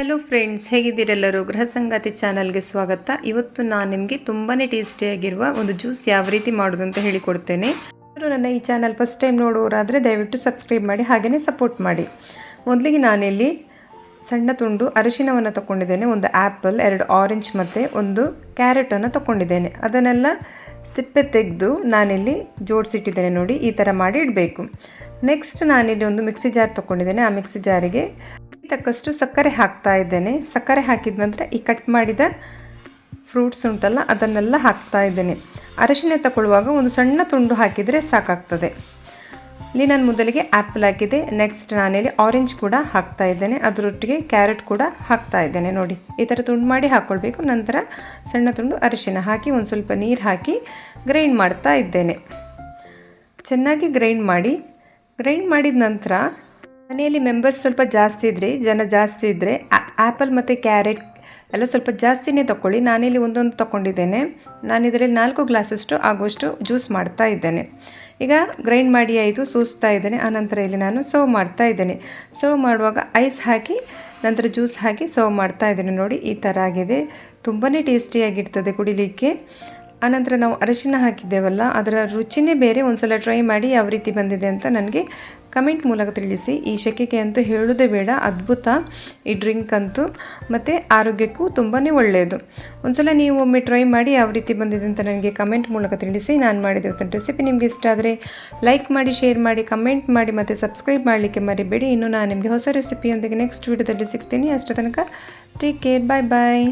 Hello friends ಹೇಗಿದ್ದೀರೆಲ್ಲರೂ ಗೃಹ ಸಂಗಾತಿ ಚಾನಲ್ಗೆ ಸ್ವಾಗತ. ಇವತ್ತು ನಾನು ನಿಮಗೆ ತುಂಬಾ ಟೇಸ್ಟಿಯಾಗಿರುವ ಒಂದು ಜ್ಯೂಸ್ ಯಾವ ರೀತಿ ಮಾಡೋದು ಅಂತ ಹೇಳಿಕೊಡ್ತೇನೆ. ಆದರೂ ನನ್ನ ಈ ಚಾನಲ್ ಫಸ್ಟ್ ಟೈಮ್ ನೋಡೋರಾದರೆ ದಯವಿಟ್ಟು ಸಬ್ಸ್ಕ್ರೈಬ್ ಮಾಡಿ ಹಾಗೆಯೇ ಸಪೋರ್ಟ್ ಮಾಡಿ. ಮೊದಲಿಗೆ ನಾನಿಲ್ಲಿ ಸಣ್ಣ ತುಂಡು ಅರಿಶಿನವನ್ನು ತಗೊಂಡಿದ್ದೇನೆ ಒಂದು ಆ್ಯಪಲ್ ಎರಡು ಆರೆಂಜ್ ಮತ್ತು ಒಂದು ಕ್ಯಾರೆಟನ್ನು ತಗೊಂಡಿದ್ದೇನೆ ಅದನ್ನೆಲ್ಲ ಸಿಪ್ಪೆ ತೆಗೆದು ನಾನಿಲ್ಲಿ ಜೋಡಿಸಿಟ್ಟಿದ್ದೇನೆ ನೋಡಿ, ಈ ಥರ ಮಾಡಿ ಇಡಬೇಕು. ನೆಕ್ಸ್ಟ್ ನಾನಿಲ್ಲಿ ಒಂದು ಮಿಕ್ಸಿ ಜಾರ್ ತೊಗೊಂಡಿದ್ದೇನೆ ಆ ಮಿಕ್ಸಿ ಜಾರಿಗೆ ತಕ್ಕಷ್ಟು ಸಕ್ಕರೆ ಹಾಕ್ತಾ ಇದ್ದೇನೆ. ಸಕ್ಕರೆ ಹಾಕಿದ ನಂತರ ಈ ಕಟ್ ಮಾಡಿದ ಫ್ರೂಟ್ಸ್ ಉಂಟಲ್ಲ, ಅದನ್ನೆಲ್ಲ ಹಾಕ್ತಾ ಇದ್ದೇನೆ. ಅರಶಿನ ತಗೊಳ್ಳುವಾಗ ಒಂದು ಸಣ್ಣ ತುಂಡು ಹಾಕಿದರೆ ಸಾಕಾಗ್ತದೆ. ಇಲ್ಲಿ ನಾನು ಮೊದಲಿಗೆ ಆ್ಯಪಲ್ ಹಾಕಿದೆ. ನೆಕ್ಸ್ಟ್ ನಾನಿಲ್ಲಿ ಆರೆಂಜ್ ಕೂಡ ಹಾಕ್ತಾ ಇದ್ದೇನೆ. ಅದರೊಟ್ಟಿಗೆ ಕ್ಯಾರೆಟ್ ಕೂಡ ಹಾಕ್ತಾ ಇದ್ದೇನೆ ನೋಡಿ. ಈ ಥರ ತುಂಡು ಮಾಡಿ ಹಾಕ್ಕೊಳ್ಬೇಕು ನಂತರ ಸಣ್ಣ ತುಂಡು ಅರಿಶಿನ ಹಾಕಿ, ಒಂದು ಸ್ವಲ್ಪ ನೀರು ಹಾಕಿ ಗ್ರೈಂಡ್ ಮಾಡ್ತಾ ಇದ್ದೇನೆ. ಚೆನ್ನಾಗಿ ಗ್ರೈಂಡ್ ಮಾಡಿ ಗ್ರೈಂಡ್ ಮಾಡಿದ ನಂತರ ಮನೆಯಲ್ಲಿ ಮೆಂಬರ್ಸ್ ಸ್ವಲ್ಪ ಜಾಸ್ತಿ ಇದ್ದರೆ ಜನ ಜಾಸ್ತಿ ಇದ್ದರೆ ಆ್ಯಪಲ್ ಮತ್ತು ಕ್ಯಾರೆಟ್ ಎಲ್ಲ ಸ್ವಲ್ಪ ಜಾಸ್ತಿನೇ ತಗೊಳ್ಳಿ ನಾನಿಲ್ಲಿ ಒಂದೊಂದು ತಗೊಂಡಿದ್ದೇನೆ ನಾನು ಇದರಲ್ಲಿ ನಾಲ್ಕು ಗ್ಲಾಸಷ್ಟು ಆಗುವಷ್ಟು ಜ್ಯೂಸ್ ಮಾಡ್ತಾ ಇದ್ದೇನೆ. ಈಗ ಗ್ರೈಂಡ್ ಮಾಡಿ ಆಯಿತು ಸೂಸ್ತಾ ಇದ್ದೇನೆ. ಆನಂತರ ಇಲ್ಲಿ ನಾನು ಸರ್ವ್ ಮಾಡ್ತಾ ಇದ್ದೇನೆ. ಸರ್ವ್ ಮಾಡುವಾಗ ಐಸ್ ಹಾಕಿ, ನಂತರ ಜ್ಯೂಸ್ ಹಾಕಿ ಸರ್ವ್ ಮಾಡ್ತಾ ಇದ್ದೇನೆ. ನೋಡಿ, ಈ ಥರ ಆಗಿದೆ. ತುಂಬಾ ಟೇಸ್ಟಿಯಾಗಿರ್ತದೆ ಕುಡಿಲಿಕ್ಕೆ. ಆನಂತರ ನಾವು ಅರಿಶಿನ ಹಾಕಿದ್ದೇವಲ್ಲ, ಅದರ ರುಚಿನೇ ಬೇರೆ. ಒಂದ್ಸಲ ಟ್ರೈ ಮಾಡಿ ಯಾವ ರೀತಿ ಬಂದಿದೆ ಅಂತ ನನಗೆ ಕಮೆಂಟ್ ಮೂಲಕ ತಿಳಿಸಿ. ಈ ಶೆಕೆಗೆ ಅಂತೂ ಹೇಳೋದೇ ಬೇಡ, ಅದ್ಭುತ. ಈ ಡ್ರಿಂಕ್ ಅಂತೂ ಮತ್ತು ಆರೋಗ್ಯಕ್ಕೂ ತುಂಬಾ ಒಳ್ಳೆಯದು ಒಂದ್ಸಲ ನೀವು ಒಮ್ಮೆ ಟ್ರೈ ಮಾಡಿ ಯಾವ ರೀತಿ ಬಂದಿದೆ ಅಂತ ನನಗೆ ಕಮೆಂಟ್ ಮೂಲಕ ತಿಳಿಸಿ. ನಾನು ಮಾಡಿದ ಇವತ್ತಿನ ರೆಸಿಪಿ ನಿಮಗೆ ಇಷ್ಟ ಆದರೆ ಲೈಕ್ ಮಾಡಿ ಶೇರ್ ಮಾಡಿ ಕಮೆಂಟ್ ಮಾಡಿ ಮತ್ತು ಸಬ್ಸ್ಕ್ರೈಬ್ ಮಾಡಲಿಕ್ಕೆ ಮರಿಬೇಡಿ. ಇನ್ನು ನಾನು ನಿಮಗೆ ಹೊಸ ರೆಸಿಪಿಯೊಂದಿಗೆ ನೆಕ್ಸ್ಟ್ ವೀಡಿಯೋದಲ್ಲಿ ಸಿಗ್ತೀನಿ. ಅಷ್ಟರ ತನಕ ಟೇಕ್ ಕೇರ್ ಬಾಯ್ ಬಾಯ್